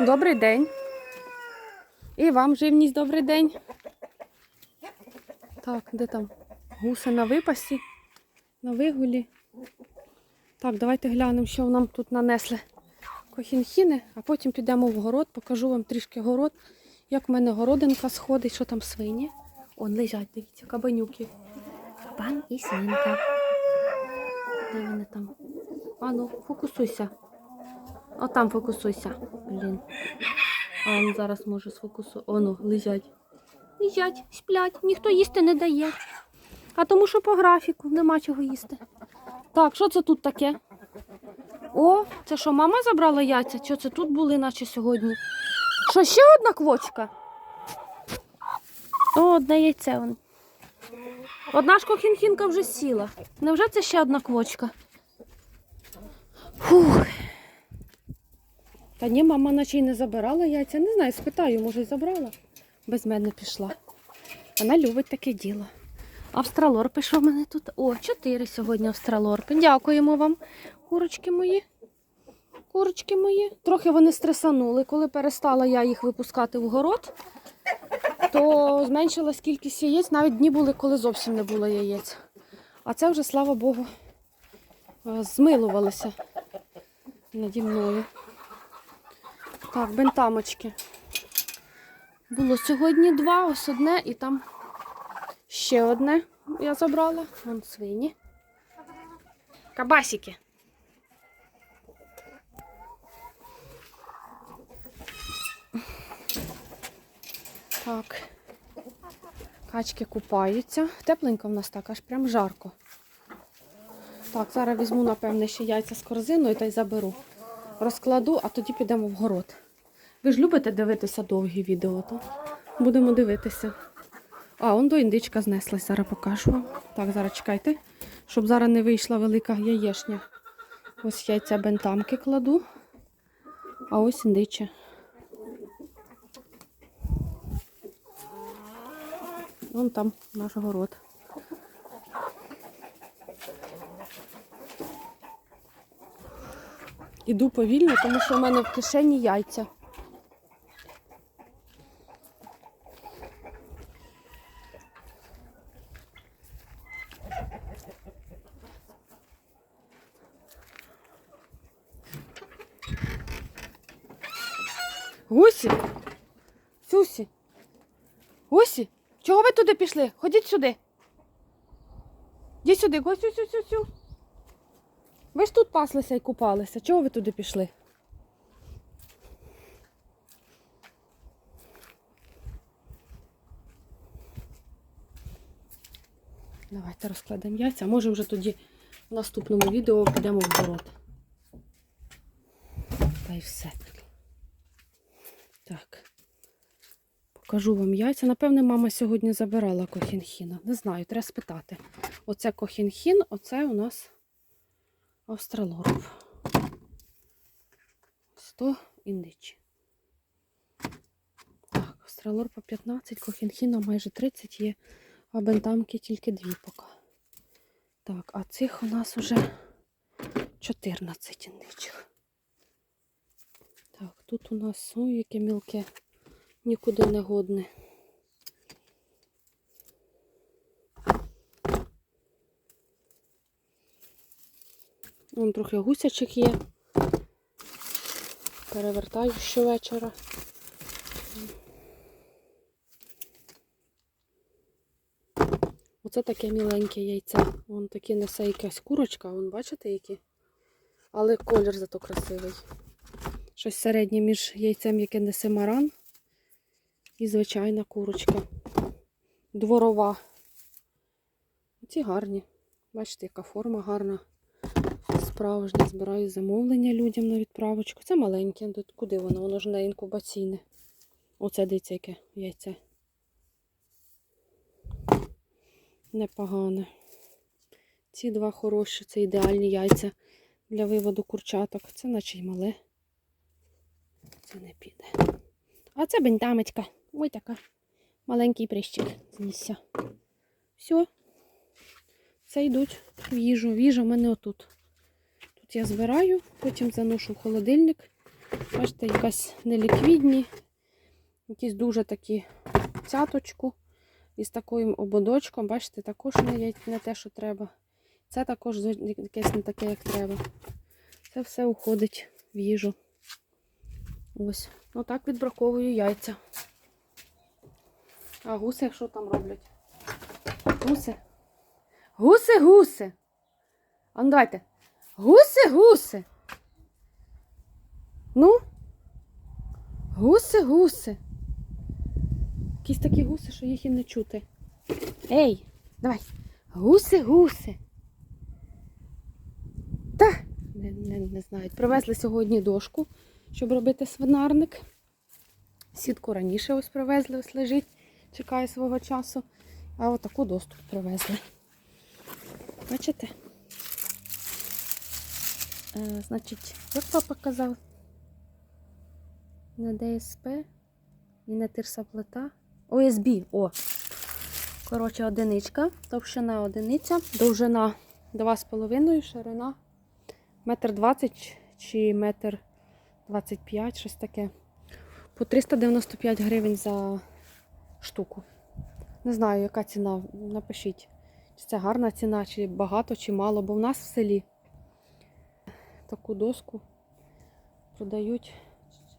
Добрий день. І вам живність добрий день. Так, де там? Гуси на випасі, на вигулі. Так, давайте глянемо, що нам тут нанесли кохінхіни, а потім підемо в город, покажу вам трішки город, як в мене городинка сходить, що там свині. Он лежать, дивіться, кабанюки. Кабан і свинка. Де вони там? А ну, фокусуйся. О, там фокусуйся. Блін. А он зараз може сфокусу. Оно, лежать. Лежать, сплять, ніхто їсти не дає. А тому що по графіку нема чого їсти. Так, що це тут таке? О, це що, мама забрала яйця? Що це тут були, наче сьогодні? Що, ще одна квочка? О, одне яйце. Вон. Одна ж кохінхінка вже сіла. Невже це ще одна квочка? Фух. Та ні, мама наче й не забирала яйця. Не знаю, спитаю, може й забрала. Без мене пішла. Вона любить таке діло. Австралорпи, що в мене тут? О, чотири сьогодні австралорпи. Дякуємо вам, курочки мої. Курочки мої. Трохи вони стресанули. Коли перестала я їх випускати в город, то зменшилась кількість яєць. Навіть дні були, коли зовсім не було яєць. А це вже, слава Богу, е, змилувалися наді мною. Так, бентамочки. Було сьогодні два, ось одне і там ще одне я забрала. Вон свині. Кабасики. Так. Качки купаються. Тепленько в нас так, аж прям жарко. Так, зараз візьму, напевне, ще яйця з корзиною та й заберу. Розкладу, а тоді підемо в город. Ви ж любите дивитися довгі відео, то будемо дивитися. А, он до індичка знеслась, зараз покажу вам. Так, зараз чекайте, щоб зараз не вийшла велика яєшня. Ось яйця бентамки кладу, а ось індиче. Вон там наш город. Іду повільно, тому що в мене в кишені яйця. Гусі! Сюсі! Гусі! Чого ви туди пішли? Ходіть сюди. Йдіть сюди, го сю сю сю сю. Ви ж тут паслися і купалися. Чого ви туди пішли? Давайте розкладемо яйця. Може вже тоді в наступному відео підемо в город. Та й все. Так. Покажу вам яйця. Напевне, мама сьогодні забирала кохінхіна. Не знаю, треба спитати. Оце кохінхін, оце у нас австралорп. 100 індичі. Так, австралорпа 15, кохінхіна майже 30 є, а бентамки тільки дві поки. Так, а цих у нас уже 14 індичок. Так, тут у нас ой, яке мілке нікуди не годне. Вон трохи гусячок є. Перевертаю щовечора. Оце таке міленьке яйце. Вон таке несе якась курочка, вон бачите які? Але колір зато красивий. Щось середнє між яйцем, яке несе маран, і звичайна курочка. Дворова. Ці гарні. Бачите, яка форма гарна. Справжня. Збираю замовлення людям на відправочку. Це маленьке. Куди воно? Воно ж не інкубаційне. Оце дивіться, яке яйце. Непогане. Ці два хороші, це ідеальні яйця для виводу курчаток. Це наче й мале. Це не піде. А це бентамочка. Ой така. Маленький прищик знісся. Все. Це йдуть в їжу. Їжа в мене отут. Тут я збираю, потім заношу в холодильник Бачите, якась неліквідні, якісь дуже такі цяточку із таким ободочком. Бачите, також не, не те, що треба. Це також якесь не таке, як треба. Це все уходить в їжу. Ось. Ну так відбраковую яйця. А гуси що там роблять? Гуси? Гуси, гуси. Гуси, гуси. Ну. Гуси, гуси. Якісь такі гуси, що їх і не чути. Ей, давай. Гуси, гуси. Та, не, не, не знають. Привезли сьогодні дошку, щоб робити свинарник. Сітку раніше ось привезли, ось лежить, чекає свого часу. А отаку доступ привезли. Бачите? Е, значить, як папа казав, на ДСП і на тирсоплита. ОСБ, о! Коротше, одиничка, товщина одиниця, довжина 2,5, ширина метр 20 чи метр 25, щось таке. По 395 гривень за штуку. Не знаю, яка ціна. Напишіть, чи це гарна ціна, чи багато, чи мало, бо в нас в селі таку доску продають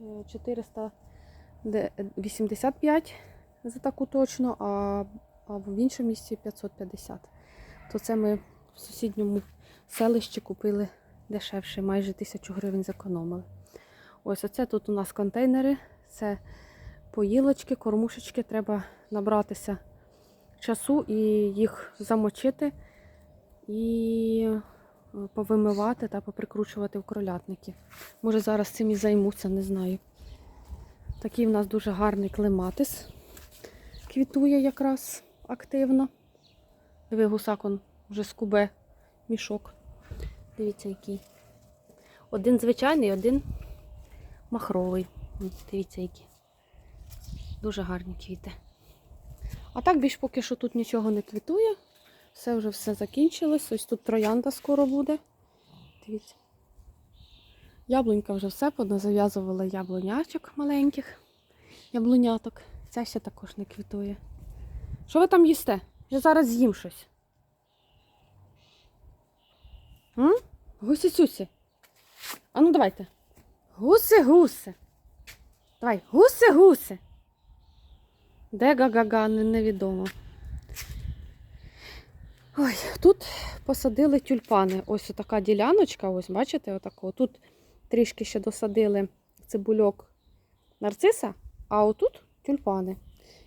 е, 485 за таку точно, а, в іншому місці 550. То це ми в сусідньому селищі купили дешевше, майже тисячу гривень зекономили. Ось оце тут у нас контейнери, це поїлочки, кормушечки. Треба набратися часу і їх замочити і е, повимивати та поприкручувати в кролятники. Може зараз цим і займуться, не знаю. Такий в нас дуже гарний клематис. Квітує якраз активно. Диви, гусак он вже скубе мішок. Дивіться, який. Один звичайний, один махровий. Дивіться, які. Дуже гарні квіти. А так більш поки що тут нічого не квітує. Все вже все закінчилось. Ось тут троянда скоро буде. Дивіться. Яблунька вже все поназав'язувала яблунячок маленьких. Яблуняток. Ця ще також не квітує. Що ви там їсте? Я зараз з'їм щось. М? Гусі сюсі. А ну давайте. Гуси, гуси. Давай, гуси, гуси. Де га-га-га, не- невідомо. Ой, тут посадили тюльпани. Ось така діляночка, ось бачите, отако. Тут трішки ще досадили цибульок нарциса, а отут тюльпани.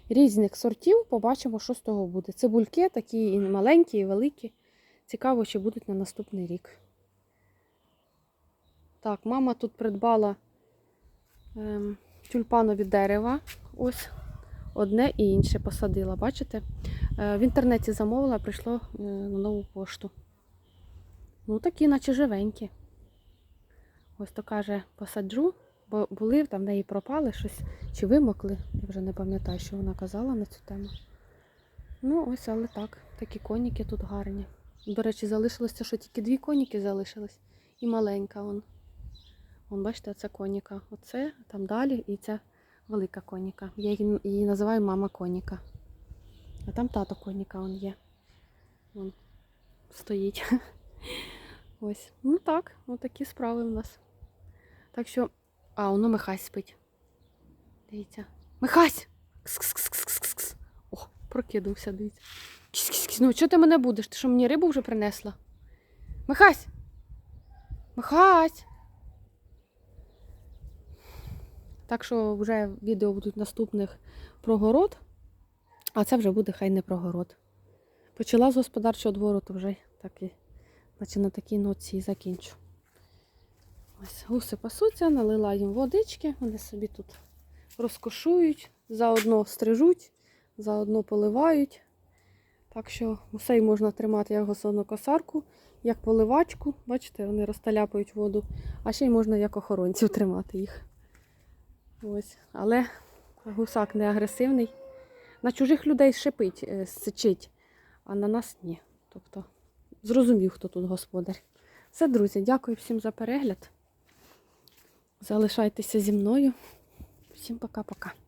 Різних сортів побачимо, що з того буде. Цибульки такі і маленькі, і великі. Цікаво, чи будуть на наступний рік. Так, мама тут придбала ем, тюльпанові дерева. Ось одне і інше посадила. Бачите? Е, в інтернеті замовила, прийшло е, на нову пошту. Ну, такі, наче живенькі. Ось то каже, посаджу, бо були там в неї пропали щось чи вимокли. Я вже не пам'ятаю, що вона казала на цю тему. Ну, ось, але так, такі коніки тут гарні. До речі, залишилося, що тільки дві коніки залишились. І маленька вон. Вон, бачите, оце коніка. Оце, там далі, і ця велика коніка. Я її, називаю мама коніка. А там тато коніка он є. Вон стоїть. Ось. Ну так, ось такі справи в нас. Так що. А, воно Михась спить. Дивіться. Михась! Кс-кс-кс-кс-кс-кс. О, прокинувся, дивіться. Кісь-кісь-кісь. Ну, чого ти мене будеш? Ти що мені рибу вже принесла? Михась! Михась! Так що вже відео будуть наступних про город, а це вже буде хай не про город. Почала з господарчого двору, то вже так значить, на такій ноці і закінчу. Ось гуси пасуться, налила їм водички, вони собі тут розкошують, заодно стрижуть, заодно поливають. Так що гусей можна тримати як госовну косарку, як поливачку. Бачите, вони розталяпують воду, а ще й можна як охоронців тримати їх. Ось. Але гусак не агресивний. На чужих людей шипить, е, сичить, а на нас ні. Тобто зрозумів, хто тут господар. Все, друзі, дякую всім за перегляд. Залишайтеся зі мною. Всім пока-пока.